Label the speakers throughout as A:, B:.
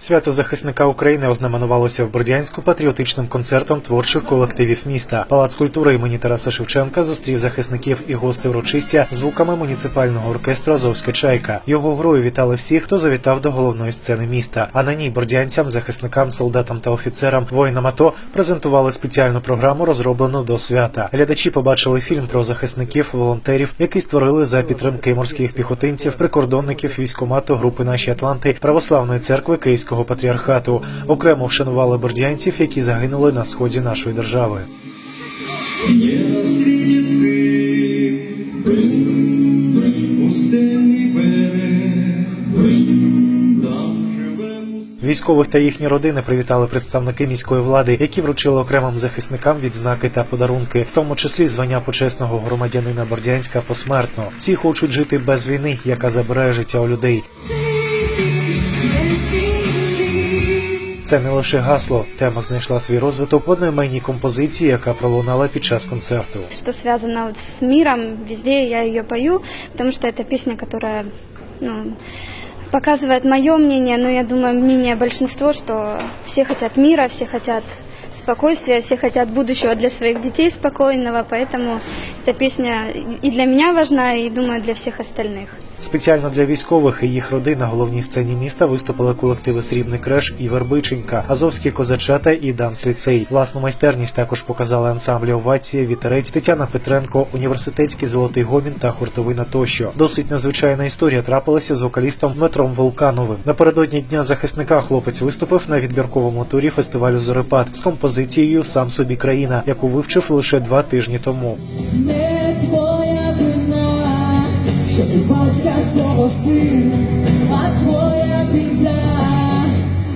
A: Свято захисника України ознаменувалося в Бордянську патріотичним концертом творчих колективів міста. Палац культури імені Тараса Шевченка зустрів захисників і гостей урочистя звуками муніципального оркестру Азовська чайка. Його грою вітали всіх, хто завітав до головної сцени міста. А на ній бордянцям, захисникам, солдатам та офіцерам, воїнам АТО презентували спеціальну програму, розроблену до свята. Глядачі побачили фільм про захисників, волонтерів, який створили за підтримки морських піхотинців, прикордонників військомату групи наші Атланти Православної церкви Київського патріархату. Окремо вшанували бордянців, які загинули на сході нашої держави. Військових та їхні родини привітали представники міської влади, які вручили окремим захисникам відзнаки та подарунки, в тому числі звання почесного громадянина Бордянська посмертно. Всі хочуть жити без війни, яка забирає життя у людей. Це не лише гасло. Тема знайшла свій розвиток в одноіменній композиції, яка пролунала під час концерту.
B: что связано вот с миром, везде я ее пою, потому что это песня, которая ну, показывает мое мнение, но я думаю, мнение большинства, что все хотят мира, все хотят спокойствия, все хотят будущего для своих детей спокойного, поэтому эта песня и для меня важна, и думаю, для всех остальных.
A: Спеціально для військових і їх родин на головній сцені міста виступили колективи Срібний Креш і Вербиченька, Азовські козачата і Данс Ліцей. Власну майстерність також показали ансамблі Овація, Вітерець, Тетяна Петренко, університетський золотий гомін та хуртовина тощо. Досить незвичайна історія трапилася з вокалістом Дмитром Волкановим. Напередодні дня захисника хлопець виступив на відбірковому турі фестивалю Зорепад з композицією Сам собі країна, яку вивчив лише два тижні тому.
C: Батька свого сина, а твоя біда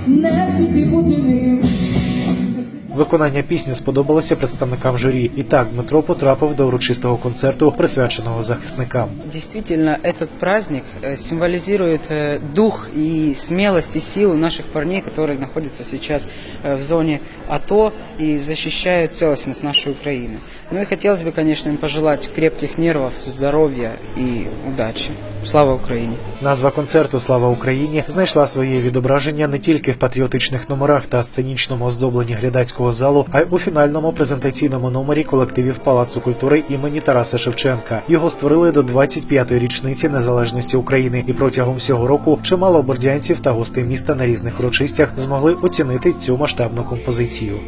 C: не буде бути ним.
A: Виконання пісні сподобалося представникам журі. І так Дмитро потрапив до урочистого концерту, присвяченого захисникам.
D: Действительно, этот праздник э, символизирует э, дух и смелость и силу наших парней, которые находятся сейчас э, в зоне АТО и защищают целостность нашей Украины. Ну и хотелось бы, конечно, им пожелать крепких нервов, здоровья и удачи. Слава Украине!
A: Назва концерту Слава Україні знайшла своє відображення не тільки в патріотичних номерах та сценічному оздобленні глядацького Залу, а й у фінальному презентаційному номері колективів Палацу культури імені Тараса Шевченка. Його створили до 25-ї річниці незалежності України, і протягом всього року чимало бордянців та гостей міста на різних урочистях змогли оцінити цю масштабну композицію.